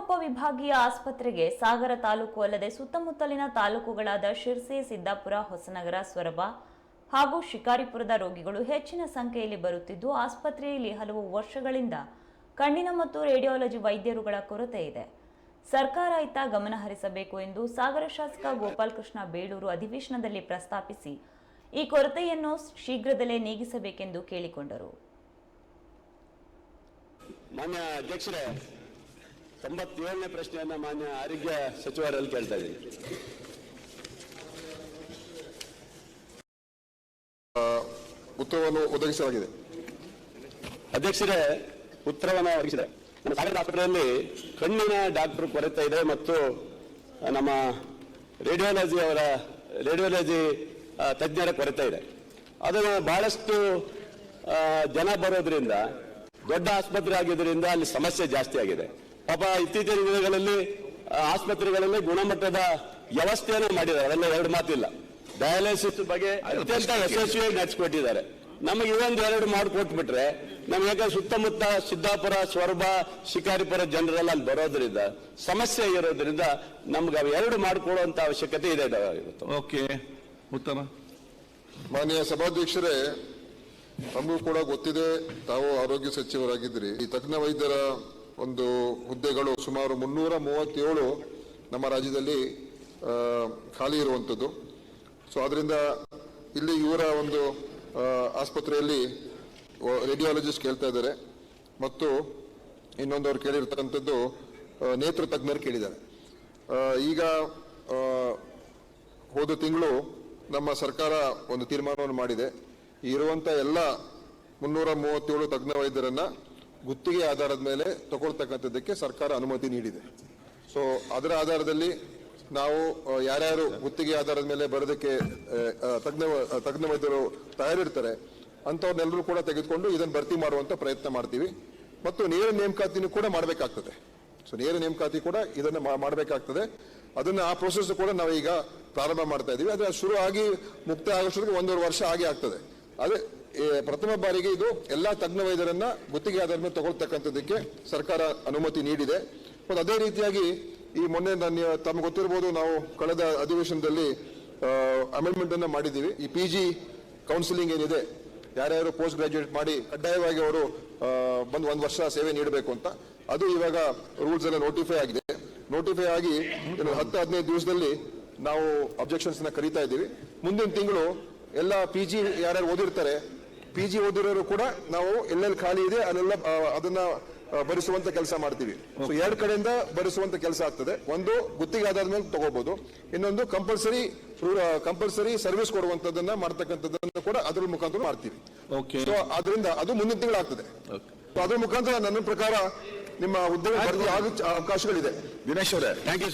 ಉಪವಿಭಾಗೀಯ ಆಸ್ಪತ್ರೆಗೆ ಸಾಗರ ತಾಲೂಕು ಅಲ್ಲದೆ ಸುತ್ತಮುತ್ತಲಿನ ತಾಲೂಕುಗಳಾದ ಶಿರ್ಸಿ, ಸಿದ್ದಾಪುರ, ಹೊಸನಗರ, ಸೊರಬ ಹಾಗೂ ಶಿಕಾರಿಪುರದ ರೋಗಿಗಳು ಹೆಚ್ಚಿನ ಸಂಖ್ಯೆಯಲ್ಲಿ ಬರುತ್ತಿದ್ದು, ಆಸ್ಪತ್ರೆಯಲ್ಲಿ ಹಲವು ವರ್ಷಗಳಿಂದ ಕಣ್ಣಿನ ಮತ್ತು ರೇಡಿಯಾಲಜಿ ವೈದ್ಯರುಗಳ ಕೊರತೆ ಇದೆ. ಸರ್ಕಾರ ಇತ್ತ ಗಮನ ಹರಿಸಬೇಕು ಎಂದು ಸಾಗರ ಶಾಸಕ ಗೋಪಾಲಕೃಷ್ಣ ಬೇಳೂರು ಅಧಿವೇಶನದಲ್ಲಿ ಪ್ರಸ್ತಾಪಿಸಿ, ಈ ಕೊರತೆಯನ್ನು ಶೀಘ್ರದಲ್ಲೇ ನೀಗಿಸಬೇಕೆಂದು ಕೇಳಿಕೊಂಡರು. ಮಾನ್ಯ ಅಧ್ಯಕ್ಷರೇ ತೊಂಬತ್ತೇಳನೇ ಪ್ರಶ್ನೆಯನ್ನು ಮಾನ್ಯ ಆರೋಗ್ಯ ಸಚಿವರಲ್ಲಿ ಕೇಳ್ತಾ ಇದ್ದೀನಿ. ಉತ್ತರವನ್ನು ಒದಗಿಸಲಾಗಿದೆ. ಅಧ್ಯಕ್ಷರೇ ಉತ್ತರವನ್ನು ಒದಗಿಸಿದೆ ನಮ್ಮ ಸಾಗರ ಆಸ್ಪತ್ರೆಯಲ್ಲಿ ಕಣ್ಣಿನ ಡಾಕ್ಟರ್ ಕೊರತೆ ಇದೆ ಮತ್ತು ನಮ್ಮ ರೇಡಿಯಾಲಜಿ ಅವರ ರೇಡಿಯಾಲಜಿ ತಜ್ಞರ ಕೊರತೆ ಇದೆ. ಅದನ್ನು ಬಹಳಷ್ಟು ಜನ ಬರೋದ್ರಿಂದ ದೊಡ್ಡ ಆಸ್ಪತ್ರೆ ಆಗಿದ್ದರಿಂದ ಅಲ್ಲಿ ಸಮಸ್ಯೆ ಜಾಸ್ತಿ ಆಗಿದೆ. ಪಾಪ ಇತ್ತೀಚಿನ ದಿನಗಳಲ್ಲಿ ಆಸ್ಪತ್ರೆಗಳಲ್ಲಿ ಗುಣಮಟ್ಟದ ವ್ಯವಸ್ಥೆಯನ್ನು ಮಾಡಿದ್ದಾರೆ. ಅದೆಲ್ಲ ಎರಡು ಮಾತಿಲ್ಲ. ಡಯಾಲಿಸಿಸ್ ಬಗ್ಗೆ ಅತ್ಯಂತ ಯಶಸ್ವಿಯಾಗಿ ನಡೆಸಿಕೊಟ್ಟಿದ್ದಾರೆ. ನಮಗೆ ಇವೊಂದು ಎರಡು ಮಾಡಿಕೊಟ್ಬಿಟ್ರೆ ನಮಗೆ ಸುತ್ತಮುತ್ತ ಸಿದ್ದಾಪುರ ಸ್ವರ್ಬ ಶಿಕಾರಿಪುರ ಜನರೆಲ್ಲ ಅಲ್ಲಿ ಬರೋದ್ರಿಂದ ಸಮಸ್ಯೆ ಇರೋದ್ರಿಂದ ನಮ್ಗೆ ಅವು ಎರಡು ಮಾಡಿಕೊಡುವಂತ ಅವಶ್ಯಕತೆ ಇದೆ ಓಕೆ. ಉತ್ತಮ. ಮಾನ್ಯ ಸಭಾಧ್ಯಕ್ಷರೇ ತಮಗೂ ಕೂಡ ಗೊತ್ತಿದೆ ತಾವು ಆರೋಗ್ಯ ಸಚಿವರಾಗಿದ್ರಿ ಈ ತಜ್ಞ ವೈದ್ಯರ ಒಂದು ಹುದ್ದೆಗಳು ಸುಮಾರು ಮುನ್ನೂರ ಮೂವತ್ತೇಳು ನಮ್ಮ ರಾಜ್ಯದಲ್ಲಿ ಖಾಲಿ ಇರುವಂಥದ್ದು. ಸೊ ಅದರಿಂದ ಇಲ್ಲಿ ಇವರ ಒಂದು ಆಸ್ಪತ್ರೆಯಲ್ಲಿ ರೇಡಿಯಾಲಜಿಸ್ಟ್ ಕೇಳ್ತಾ ಇದ್ದಾರೆ. ಮತ್ತು ಇನ್ನೊಂದು ಅವ್ರು ಕೇಳಿರ್ತಕ್ಕಂಥದ್ದು ನೇತ್ರ ತಜ್ಞರು ಕೇಳಿದ್ದಾರೆ. ಈಗ ಹೋದ ತಿಂಗಳು ನಮ್ಮ ಸರ್ಕಾರ ಒಂದು ತೀರ್ಮಾನವನ್ನು ಮಾಡಿದೆ. ಇರುವಂಥ ಎಲ್ಲ ಮುನ್ನೂರ ಮೂವತ್ತೇಳು ತಜ್ಞ ವೈದ್ಯರನ್ನ ಗುತ್ತಿಗೆ ಆಧಾರದ ಮೇಲೆ ತಗೊಳ್ತಕ್ಕಂಥದ್ದಕ್ಕೆ ಸರ್ಕಾರ ಅನುಮತಿ ನೀಡಿದೆ. ಸೊ ಅದರ ಆಧಾರದಲ್ಲಿ ನಾವು ಯಾರ್ಯಾರು ಗುತ್ತಿಗೆ ಆಧಾರದ ಮೇಲೆ ಬರೋದಕ್ಕೆ ತಜ್ಞ ತಜ್ಞ ವೈದ್ಯರು ತಯಾರಿರ್ತಾರೆ, ಅಂಥವ್ರನ್ನೆಲ್ಲರೂ ಕೂಡ ತೆಗೆದುಕೊಂಡು ಇದನ್ನು ಭರ್ತಿ ಮಾಡುವಂಥ ಪ್ರಯತ್ನ ಮಾಡ್ತೀವಿ. ಮತ್ತು ನೇರ ನೇಮಕಾತಿನೂ ಕೂಡ ಮಾಡಬೇಕಾಗ್ತದೆ. ಸೊ ನೇರ ನೇಮಕಾತಿ ಕೂಡ ಇದನ್ನು ಮಾಡಬೇಕಾಗ್ತದೆ. ಅದನ್ನು ಆ ಪ್ರೊಸೆಸ್ ಕೂಡ ನಾವು ಈಗ ಪ್ರಾರಂಭ ಮಾಡ್ತಾ ಇದ್ದೀವಿ ಆದರೆ ಶುರು ಆಗಿ ಮುಕ್ತ ಆಗೋಷ್ಟೊತ್ತಿಗೆ ಒಂದೂವರೆ ವರ್ಷ ಆಗಿ ಆಗ್ತದೆ. ಅದೇ ಪ್ರಥಮ ಬಾರಿಗೆ ಇದು ಎಲ್ಲ ತಜ್ಞ ವೈದ್ಯರನ್ನ ಗುತ್ತಿಗೆ ಆಧಾರದ ಮೇಲೆ ತಗೊಳ್ತಕ್ಕಂಥದ್ದಕ್ಕೆ ಸರ್ಕಾರ ಅನುಮತಿ ನೀಡಿದೆ. ಮತ್ತು ಅದೇ ರೀತಿಯಾಗಿ ಈ ಮೊನ್ನೆ ನಾನು ತಮ್ಗೆ ಗೊತ್ತಿರ್ಬೋದು ನಾವು ಕಳೆದ ಅಧಿವೇಶನದಲ್ಲಿ ಅಮೆಂಡ್ಮೆಂಟ್ ಅನ್ನ ಮಾಡಿದ್ದೀವಿ. ಈ ಪಿ ಜಿ ಕೌನ್ಸಿಲಿಂಗ್ ಏನಿದೆ, ಯಾರ್ಯಾರು ಪೋಸ್ಟ್ ಗ್ರಾಜುಯೇಟ್ ಮಾಡಿ ಕಡ್ಡಾಯವಾಗಿ ಅವರು ಬಂದು ಒಂದು ವರ್ಷ ಸೇವೆ ನೀಡಬೇಕು ಅಂತ. ಅದು ಇವಾಗ ರೂಲ್ಸ್ ಎಲ್ಲ ನೋಟಿಫೈ ಆಗಿದೆ. ನೋಟಿಫೈ ಆಗಿ ಹತ್ತು ಹದಿನೈದು ದಿವಸದಲ್ಲಿ ನಾವು ಅಬ್ಜೆಕ್ಷನ್ಸ್ ಕರಿತಾ ಕರೀತಾ ಇದ್ದೀವಿ. ಮುಂದಿನ ತಿಂಗಳು ಎಲ್ಲ ಪಿ ಜಿ ಯಾರ್ಯಾರು ಓದಿರ್ತಾರೆ ಪಿ ಜಿ ಓದಿರೋರು ಕೂಡ ನಾವು ಎಲ್ಲೆಲ್ಲಿ ಖಾಲಿ ಇದೆ ಅಲ್ಲೆಲ್ಲ ಅದನ್ನ ಭರಿಸುವಂತ ಕೆಲಸ ಮಾಡ್ತೀವಿ. ಸೊ ಎರಡು ಕಡೆಯಿಂದ ಭರಿಸುವಂತ ಕೆಲಸ ಆಗ್ತದೆ. ಒಂದು ಗುತ್ತಿಗೆ ಆಧಾರದ ಮೇಲೆ ತಗೋಬಹುದು ಇನ್ನೊಂದು ಕಂಪಲ್ಸರಿ ಕಂಪಲ್ಸರಿ ಸರ್ವಿಸ್ ಕೊಡುವಂತದನ್ನ ಮಾಡ್ತಕ್ಕಂಥದ್ದನ್ನು ಕೂಡ ಅದ್ರ ಮುಖಾಂತರ ಮಾಡ್ತೀವಿ. ಸೊ ಅದರಿಂದ ಅದು ಮುಂದಿನ ತಿಂಗಳು ಆಗ್ತದೆ ಸೊ ಅದ್ರ ಮುಖಾಂತರ ನನ್ನ ಪ್ರಕಾರ ನಿಮ್ಮ ಉದ್ಯೋಗ ಅವಕಾಶಗಳಿದೆ. ದಿನೇಶ್ ಅವರೇ ಥ್ಯಾಂಕ್ ಯು